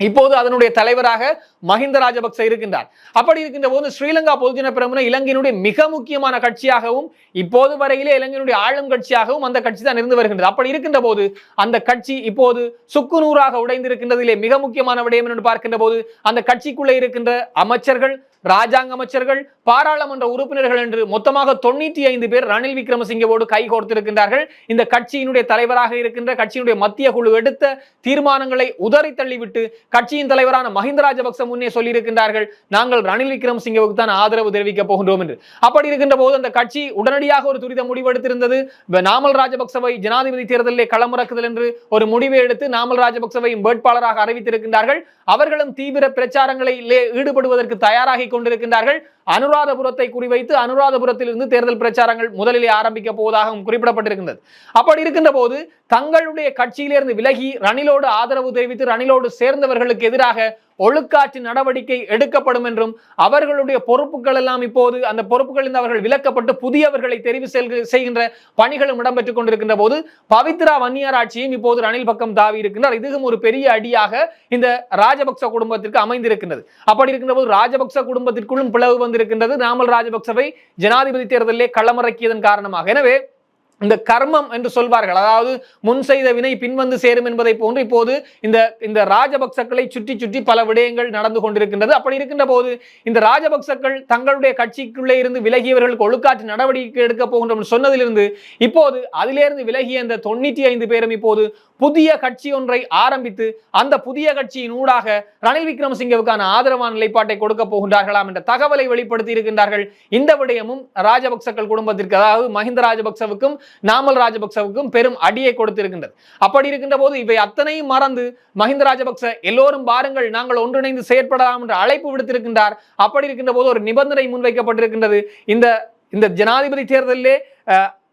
இப்போது அதனுடைய தலைவராக மஹிந்த ராஜபக்ச இருக்கின்றார். அப்படி இருக்கின்ற போது ஸ்ரீலங்கா பொதுஜன பிரமுன இலங்கையினுடைய மிக முக்கியமான கட்சியாகவும் இப்போது வரையிலே இலங்கையினுடைய ஆளும் கட்சியாகவும் அந்த கட்சி தான் இருந்து வருகின்றது. அப்படி இருக்கின்ற போது அந்த கட்சி இப்போது சுக்குநூறாக உடைந்திருக்கின்றதிலே மிக முக்கியமான விடயம் என்று பார்க்கின்ற போது அந்த கட்சிக்குள்ளே இருக்கின்ற அமைச்சர்கள் ராஜாங்க அமைச்சர்கள் பாராளுமன்ற உறுப்பினர்கள் என்று மொத்தமாக தொண்ணூத்தி ஐந்து பேர் ரணில் விக்ரமசிங்கவோடு கை கோர்த்திருக்கின்றார்கள். இந்த கட்சியினுடைய தலைவராக இருக்கின்ற கட்சியினுடைய மத்திய குழு எடுத்த தீர்மானங்களை உதறி தள்ளிவிட்டு கட்சியின் தலைவரான மஹிந்த ராஜபக்ச முன்னே சொல்லியிருக்கின்றார்கள் நாங்கள் ரணில் விக்ரமசிங்கவுக்கு தான் ஆதரவு தெரிவிக்க போகின்றோம் என்று. அப்படி இருக்கின்ற போது அந்த கட்சி உடனடியாக ஒரு துரித முடிவெடுத்திருந்தது நாமல் ராஜபக்சவை ஜனாதிபதி தேர்தலிலே களமிறக்குதல் என்று ஒரு முடிவை எடுத்து நாமல் ராஜபக்சவையும் வேட்பாளராக அறிவித்திருக்கின்றார்கள். அவர்களும் தீவிர பிரச்சாரங்களிலே ஈடுபடுவதற்கு தயாராகி கொண்டிருக்கின்றார்கள். அனுராதபுரத்தை குறிவைத்து அனுராதபுரத்திலிருந்து தேர்தல் பிரச்சாரங்கள் முதலிலே ஆரம்பிக்க போவதாகவும் குறிப்பிடப்பட்டிருக்கின்றது. அப்படி இருக்கின்ற போது தங்களுடைய கட்சியிலிருந்து விலகி ரணிலோடு ஆதரவு தெரிவித்து ரணிலோடு சேர்ந்தவர்களுக்கு எதிராக ஒழுக்காற்று நடவடிக்கை எடுக்கப்படும் என்றும் அவர்களுடைய பொறுப்புகள் எல்லாம் இப்போது அந்த பொறுப்புகளில் அவர்கள் விலக்கப்பட்டு புதியவர்களை தெரிவு செய்கின்ற பணிகளும் இடம்பெற்றுக் கொண்டிருக்கின்ற போது பவித்ரா வன்னியார் ஆட்சியும் இப்போது ரணில் பக்கம் தாவி இருக்கின்றார். இதுவும் ஒரு பெரிய அடியாக இந்த ராஜபக்ச குடும்பத்திற்கு அமைந்திருக்கின்றது. அப்படி இருக்கின்ற போது ராஜபக்ச குடும்பத்திற்குள்ளும் பிளவு வந்து வந்திருக்கின்றது நாமல் ராஜபக்சவை ஜனாதிபதி தேர்தலிலே களமிறக்கியதன் காரணமாக. எனவே இந்த கர்மம் என்று சொல்வார்கள் அதாவது முன் செய்த வினை பின்வந்து சேரும் என்பதை போன்று இப்போது இந்த இந்த ராஜபக்சக்களை சுற்றி சுற்றி பல விடயங்கள் நடந்து கொண்டிருக்கின்றது. அப்படி இருக்கின்ற போது இந்த ராஜபக்சக்கள் தங்களுடைய கட்சிக்குள்ளே இருந்து விலகியவர்களுக்கு ஒழுக்காற்று நடவடிக்கை எடுக்க போகின்றோம் சொன்னதிலிருந்து இப்போது அதிலிருந்து விலகிய இந்த தொண்ணூற்றி ஐந்து பேரும் இப்போது புதிய கட்சி ஒன்றை ஆரம்பித்து அந்த புதிய கட்சியின் ஊடாக ரணில் விக்ரமசிங்கவுக்கான ஆதரவான நிலைப்பாட்டை கொடுக்க போகின்றார்களாம் என்ற தகவலை வெளிப்படுத்தி இருக்கின்றார்கள். இந்த விடயமும் ராஜபக்சக்கள் குடும்பத்திற்கு அதாவது மஹிந்த ராஜபக்சவுக்கும் நாமல் ராஜபக்சவுக்கும் பெரும் அடியை கொடுத்திருக்கின்றது. அப்படி இருக்கின்ற போது இவை அத்தனையும் மறந்து மஹிந்த ராஜபக்ச எல்லோரும் பாருங்கள் நாங்கள் ஒன்றிணைந்து செயற்படலாம் என்று அழைப்பு விடுத்திருக்கின்றார். அப்படி இருக்கின்ற போது ஒரு நிபந்தனை முன்வைக்கப்பட்டிருக்கின்றது. இந்த இந்த ஜனாதிபதி தேர்தலிலே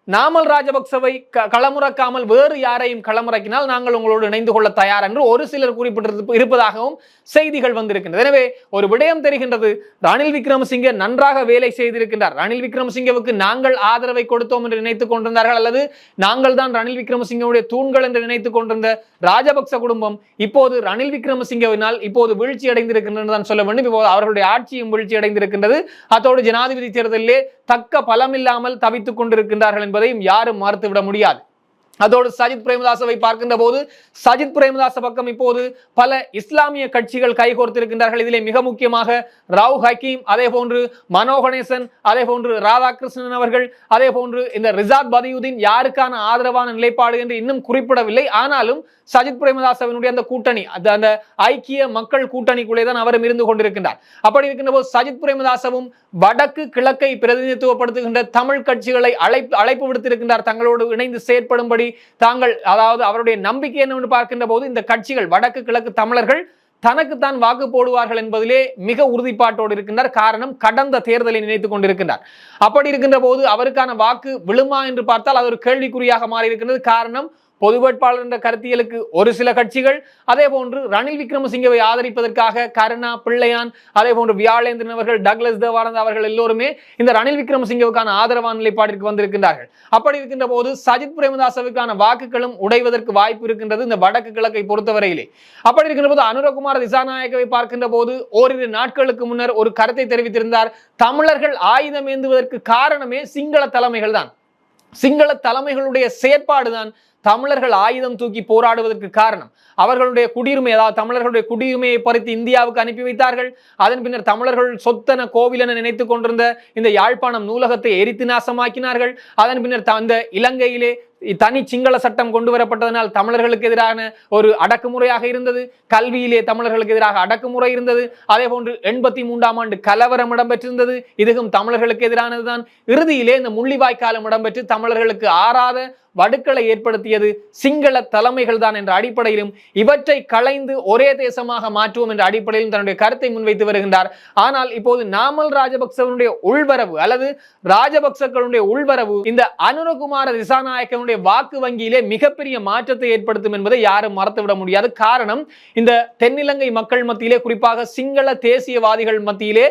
நாமல் ராஜபக்சவை க- களமுறக்காமல் வேறு யாரையும் களமுறக்கினால் நாங்கள் உங்களோடு இணைந்து கொள்ள தயார் என்று ஒரு சிலர் குறிப்பிட்டிருப்ப- இருப்பதாகவும் செய்திகள் வந்திருக்கின்றது எனவே ஒரு விடயம் தெரிகின்றது. ரணில் விக்ரமசிங்கே நன்றாக வேலை செய்திருக்கின்றார். ரணில் விக்ரமசிங்கவுக்கு நாங்கள் ஆதரவை கொடுத்தோம் என்று நினைத்துக் கொண்டிருந்தார்கள் அல்லது நாங்கள் தான் ரணில் விக்ரமசிங்கவுடைய தூண்கள் என்று நினைத்துக் கொண்டிருந்த ராஜபக்ச குடும்பம் இப்போது ரணில் விக்ரமசிங்கவினால் இப்போது வீழ்ச்சி அடைந்திருக்கின்றது தான் சொல்ல வேண்டும். இப்போது அவர்களுடைய ஆட்சியும் வீழ்ச்சி அடைந்திருக்கின்றது அத்தோடு ஜனாதிபதி தேர்தலிலே தக்க பலமில்லாமல் தவித்துக் கொண்டிருக்கின்றார்கள் என்பதையும் யாரும் மறுத்துவிட முடியாது. அதோடு சஜித் பிரேமதாசவை பார்க்கின்ற போது சஜித் பிரேமதாச பக்கம் இப்போது பல இஸ்லாமிய கட்சிகள் கைகோர்த்திருக்கின்றார்கள் இதிலே மிக முக்கியமாக ராவ் ஹக்கீம் அதே போன்று மனோகணேசன் அதே போன்று ராதாகிருஷ்ணன் அவர்கள் அதே போன்று இந்த ரிசாத் பதியுதீன் யாருக்கான ஆதரவான நிலைப்பாடு என்று இன்னும் குறிப்பிடவில்லை. ஆனாலும் சஜித் பிரேமதாசவனுடைய அந்த கூட்டணி அந்த அந்த ஐக்கிய மக்கள் கூட்டணிக்குள்ளே தான் அவரும் இருந்து கொண்டிருக்கின்றார். அப்படி இருக்கின்ற போது சஜித் பிரேமதாசவும் வடக்கு கிழக்கை பிரதிநிதித்துவப்படுத்துகின்ற தமிழ் கட்சிகளை அழைப்பு அழைப்பு விடுத்திருக்கின்றார். தங்களோடு இணைந்து செயற்படும்படி தாங்கள் அதாவது அவருடைய நம்பிக்கை என்னவென்று பார்க்கின்ற போது இந்த கட்சிகள் வடக்கு கிழக்கு தமிழர்கள் தனக்குத்தான் வாக்கு போடுவார்கள் என்பதிலே மிக உறுதிப்பாட்டோடு இருக்கின்றார். காரணம் கடந்த தேர்தலை நினைத்துக் கொண்டிருக்கின்றார். அப்படி இருக்கின்ற போது அவருக்கான வாக்கு விழுமா என்று பார்த்தால் அது ஒரு கேள்விக்குறியாக மாறி இருக்கின்றது காரணம் பொது வேட்பாளர் என்ற கருத்தியலுக்கு ஒரு சில கட்சிகள் அதே போன்று ரணில் விக்ரமசிங்கவை ஆதரிப்பதற்காக கருணா பிள்ளையான் அதே போன்று வியாழேந்திரன் அவர்கள் டக்லஸ் தேவானந்த் அவர்கள் எல்லோருமே இந்த ரணில் விக்ரமசிங்கவுக்கான ஆதரவான நிலைப்பாட்டிற்கு வந்திருக்கின்றார்கள். அப்படி இருக்கின்ற போது சஜித் பிரேமதாசவுக்கான வாக்குகளும் உடைவதற்கு வாய்ப்பு இருக்கின்றது இந்த வடக்கு கிழக்கை பொறுத்தவரையிலே. அப்படி இருக்கின்ற போது அனுரகுமார் திசாநாயகவை பார்க்கின்ற போது ஓரிரு நாட்களுக்கு முன்னர் ஒரு கருத்தை தெரிவித்திருந்தார். தமிழர்கள் ஆயுதம் ஏந்துவதற்கு காரணமே சிங்கள தலைமைகள் தான் சிங்கள தலைமைகளுடைய செயற்பாடுதான். தமிழர்கள் ஆயுதம் தூக்கி போராடுவதற்கு காரணம். அவர்களுடைய குடியுரிமை அதாவது தமிழர்களுடைய குடியுரிமையை பறித்து இந்தியாவுக்கு அனுப்பி வைத்தார்கள். அதன் பின்னர் தமிழர்கள் சொத்தன கோவில் என நினைத்துக் கொண்டிருந்த இந்த யாழ்ப்பாணம் நூலகத்தை எரித்து நாசமாக்கினார்கள். அதன் பின்னர் த- அந்த இலங்கையிலே தனி சிங்கள சட்டம் கொண்டு வரப்பட்டதனால் தமிழர்களுக்கு எதிரான ஒரு அடக்குமுறையாக இருந்தது. கல்வியிலே தமிழர்களுக்கு எதிராக அடக்குமுறை இருந்தது. அதே போன்று எண்பத்தி மூன்றாம் ஆண்டு கலவரம் இடம்பெற்றிருந்தது. இதுவும் தமிழர்களுக்கு எதிரானதுதான். இறுதியிலே இந்த முள்ளிவாய்க்காலம் இடம்பெற்று தமிழர்களுக்கு ஆறாத வடுக்களை ஏற்படுத்தியது சிங்கள தலைமைகள் தான் என்ற அடிப்படையிலும் இவற்றை களைந்து ஒரே தேசமாக மாற்றுவோம் என்ற அடிப்படையிலும் தன்னுடைய கருத்தை முன்வைத்து வருகின்றார். ஆனால் இப்போது நாமல் ராஜபக்சவனுடைய உள்வரவு அல்லது ராஜபக்சக்களுடைய உள்வரவு இந்த அனுரகுமார திசாநாயக்கனுடைய வாக்கு வங்கியிலே மிகப்பெரிய மாற்றத்தை ஏற்படுத்தும் என்பதை யாரும் மறந்துவிட முடியாது. காரணம் இந்த தென்னிலங்கை மக்கள் மத்தியிலே குறிப்பாக சிங்கள தேசியவாதிகள் மத்தியிலே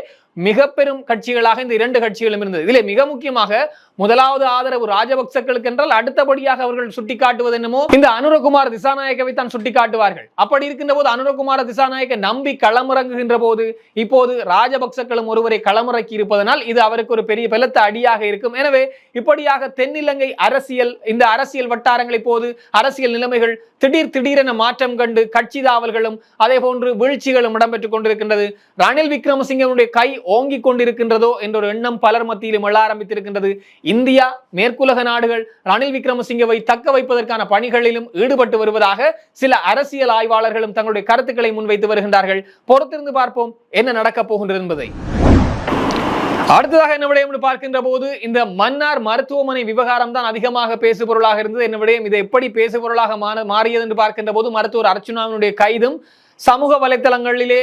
மிக பெரும் கட்சிகளாக இந்த இரண்டு கட்சிகளும் இருந்தது. இதிலே மிக முக்கியமாக முதலாவது ஆதரவு ராஜபக்சர்களுக்கு என்றால் அடுத்தபடியாக அவர்கள் சுட்டிக்காட்டுவது என்னமோ இந்த அனுரகுமார் திசாநாயக்கவை தான் சுட்டிக்காட்டுவார்கள். அப்படி இருக்கின்ற போது அனுரகுமார திசாநாயக்க நம்பி களமிறங்குகின்ற போது இப்போது ராஜபக்சக்களும் ஒருவரை களமிறக்கி இருப்பதனால் இது அவருக்கு ஒரு பெரிய பலத்த அடியாக இருக்கும். எனவே இப்படியாக தென்னிலங்கை அரசியல் இந்த அரசியல் வட்டாரங்களை போது அரசியல் நிலைமைகள் திடீர் திடீரென மாற்றம் கண்டு கட்சி தாவல்களும் அதே போன்று வீழ்ச்சிகளும் இடம்பெற்றுக் கொண்டிருக்கின்றது. ரணில் விக்ரமசிங்கனுடைய கை ஓங்கிக் கொண்டிருக்கின்றதோ என்ற ஒரு எண்ணம் பலர் மத்தியிலும் எழ ஆரம்பித்திருக்கின்றது. இந்தியா மேற்குலக நாடுகள் ரணில் விக்ரமசிங்கவை தக்க வைப்பதற்கான பணிகளிலும் ஈடுபட்டு வருவதாக சில அரசியல் ஆய்வாளர்களும் தங்களுடைய கருத்துக்களை முன்வைத்து வருகின்றார்கள். பொறுத்திருந்து பார்ப்போம் என்ன நடக்கப் போகின்றது என்பதை. அடுத்ததாக என்ன விடயம் என்று பார்க்கின்ற போது இந்த மன்னார் மருத்துவமனை விவகாரம் தான் அதிகமாக பேசு பொருளாக இருந்தது. என்ன விடயம்? இதை எப்படி பேசு பொருளாக மாற- மாறியது என்று பார்க்கின்ற போது மருத்துவர் அர்ச்சுனாவினுடைய கைதும் சமூக வலைத்தளங்களிலே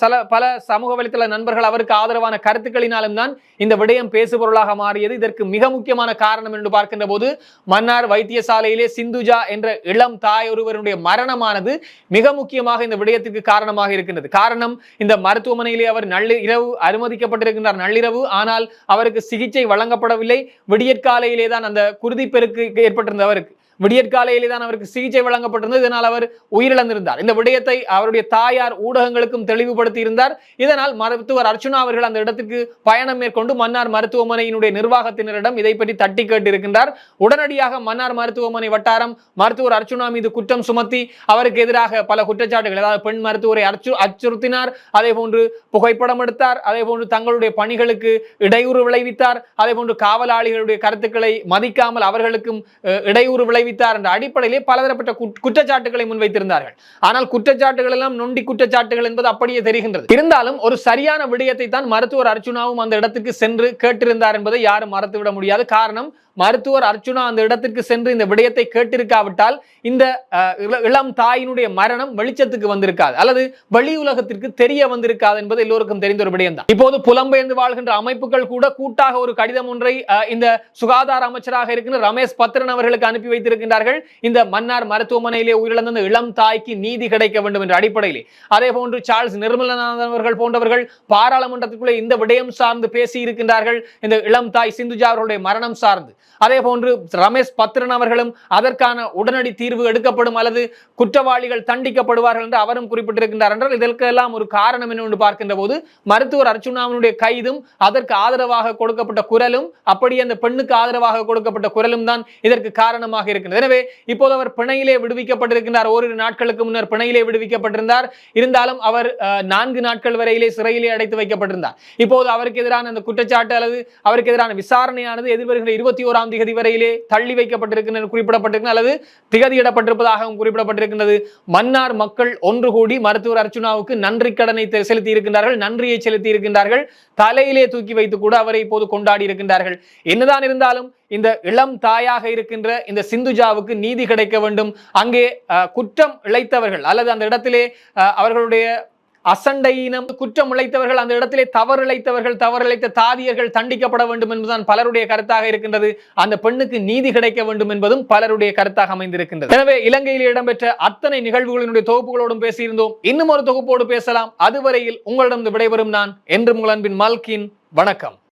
சில பல சமூக வலைத்தள நண்பர்கள் அவருக்கு ஆதரவான கருத்துக்களினாலும் தான் இந்த விடயம் பேசுபொருளாக மாறியது. இதற்கு மிக முக்கியமான காரணம் என்று பார்க்கின்ற போது மன்னார் வைத்தியசாலையிலே சிந்துஜா என்ற இளம் தாய் ஒருவருடைய மரணமானது மிக முக்கியமாக இந்த விடயத்திற்கு காரணமாக இருக்கின்றது. காரணம் இந்த மருத்துவமனையிலே அவர் நள்ளி இரவு அனுமதிக்கப்பட்டிருக்கின்றார் நள்ளிரவு. ஆனால் அவருக்கு சிகிச்சை வழங்கப்படவில்லை. விடியற்காலையிலே தான் அந்த குருதிப்பெருக்கு ஏற்பட்டிருந்த அவருக்கு. விடியற்காலையிலே தான் அவருக்கு சிகிச்சை வழங்கப்பட்டிருந்தது. இதனால் அவர் உயிரிழந்திருந்தார். இந்த விடயத்தை அவருடைய தாயார் ஊடகங்களுக்கும் தெளிவுபடுத்தி இருந்தார் இதனால் மருத்துவர் அர்ச்சுனா அவர்கள் அந்த இடத்துக்கு பயணம் மேற்கொண்டு மன்னார் மருத்துவமனையினுடைய நிர்வாகத்தினரிடம் இதை பற்றி தட்டி கேட்டிருக்கின்றார். உடனடியாக மன்னார் மருத்துவமனை வட்டாரம் மருத்துவர் அர்ச்சுனா மீது குற்றம் சுமத்தி அவருக்கு எதிராக பல குற்றச்சாட்டுகள் அதாவது பெண் மருத்துவரை அச்சு அச்சுறுத்தினார். அதே போன்று புகைப்படம் எடுத்தார். அதே போன்று தங்களுடைய பணிகளுக்கு இடையூறு விளைவித்தார். அதே போன்று காவலாளிகளுடைய கருத்துக்களை மதிக்காமல் அவர்களுக்கும் இடையூறு விளை விளைவித்தார் என்ற அடிப்படையிலே பலதரப்பட்ட குற்றச்சாட்டுகளை முன்வைத்திருந்தார்கள். ஆனால் குற்றச்சாட்டுகள் எல்லாம் நொண்டி குற்றச்சாட்டுகள் என்பது அப்படியே தெரிகின்றது. இருந்தாலும் ஒரு சரியான விடயத்தை தான் மருத்துவர் அர்ச்சுனாவும் அந்த இடத்துக்கு சென்று கேட்டிருந்தார் என்பதை யாரும் மறந்துவிட முடியாது. காரணம் மருத்துவர் அர்ச்சுனா அந்த இடத்திற்கு சென்று இந்த விடயத்தை கேட்டிருக்காவிட்டால் இந்த இளம் தாயினுடைய மரணம் வெளிச்சத்துக்கு வந்திருக்காது. அல்லது வெளி உலகத்திற்கு தெரிய வந்திருக்காது என்பது எல்லோருக்கும் தெரிந்த ஒரு விடயம் தான் இப்போது புலம்பெயர்ந்து வாழ்கின்ற அமைப்புகள் கூட கூட்டாக ஒரு கடிதம் ஒன்றை இந்த சுகாதார அமைச்சராக இருக்கின்ற ரமேஷ் பத்ரன் அவர்களுக்கு அனுப்பி வைத்திருக்கின்றார்கள் இந்த மன்னார் மருத்துவமனையிலே உயிரிழந்த அந்த இளம் தாய்க்கு நீதி கிடைக்க வேண்டும் என்ற அடிப்படையிலே. அதே போன்று சார்ல்ஸ் நிர்மலநாதன் அவர்கள் போன்றவர்கள் பாராளுமன்றத்துக்குள்ளே இந்த விடயம் சார்ந்து பேசி இருக்கின்றார்கள். இந்த இளம் தாய் சிந்துஜா அவர்களுடைய மரணம் சார்ந்து. அதே போன்று ரமேஷ் பத்ரன் அவர்களும் அதற்கான உடனடி தீர்வு எடுக்கப்படும் அல்லது குற்றவாளிகள் தண்டிக்கப்படுவார்கள் என்று அவரும் குறிப்பிட்டிருக்கின்றார் என்றால் இதற்கெல்லாம் ஒரு காரணம் என்னவென்று பார்க்கின்ற போது மருத்துவர் அர்ச்சுனாவினுடைய கைதும் அதற்கு ஆதரவாக கொடுக்கப்பட்ட குரலும் அப்படி அந்த பெண்ணுக்கு ஆதரவாக கொடுக்கப்பட்ட குரலும் தான் இதற்கு காரணமாக இருக்கின்றது எனவே இப்போது அவர் பிணையிலே விடுவிக்கப்பட்டிருக்கின்றார். ஓரிரு நாட்களுக்கு முன்னர் பிணையிலே விடுவிக்கப்பட்டிருந்தார். இருந்தாலும் அவர் நான்கு நாட்கள் வரையிலே சிறையிலே அடைத்து வைக்கப்பட்டிருந்தார். இப்போது அவருக்கு எதிரான அந்த குற்றச்சாட்டு அல்லது அவருக்கு எதிரான விசாரணையானது எதிர்வருகிற இருபத்தி ஓராம் திகதி வரையிலே தள்ளி வைக்கப்பட்டிருக்கின்ற குறிப்பிடப்பட்டிருக்கிறது அல்லது திகதியிடப்பட்டிருப்பதாகவும் குறிப்பிடப்பட்டிருக்கின்றது. மன்னார் மக்கள் ஒன்று கூடி மருத்துவர் அர்ச்சுனாவுக்கு நன்றி கடனை செலுத்தி இருக்கின்றார்கள் நன்றியை செலுத்தி இருக்கின்றார்கள் தலையிலே தூக்கி வைத்து கூட அவரை இப்போது கொண்டாடி இருக்கின்றார்கள் என்னதான் இருந்தாலும் இந்த இளம் தாயாக இருக்கின்ற இந்த சிந்துஜாவுக்கு நீதி கிடைக்க வேண்டும். அங்கே குற்றம் இழைத்தவர்கள் அல்லது அந்த இடத்திலே அஹ், அவர்களுடைய அசண்டையினம் குற்றம் இழைத்தவர்கள் அந்த இடத்திலே தவறு இழைத்தவர்கள் தவறு இழைத்த தாதியர்கள் தண்டிக்கப்பட வேண்டும் என்பதுதான் பலருடைய கருத்தாக இருக்கின்றது. அந்த பெண்ணுக்கு நீதி கிடைக்க வேண்டும் என்பதும் பலருடைய கருத்தாக அமைந்திருக்கின்றது. எனவே இலங்கையில் இடம்பெற்ற அத்தனை நிகழ்வுகளினுடைய தொகுப்புகளோடும் பேசியிருந்தோம். இன்னும் ஒரு தொகுப்போடு பேசலாம். அதுவரையில் உங்களிடம் விடைபெறும் நான் என்றும் உங்கள் அன்பின் மல்கின். வணக்கம்.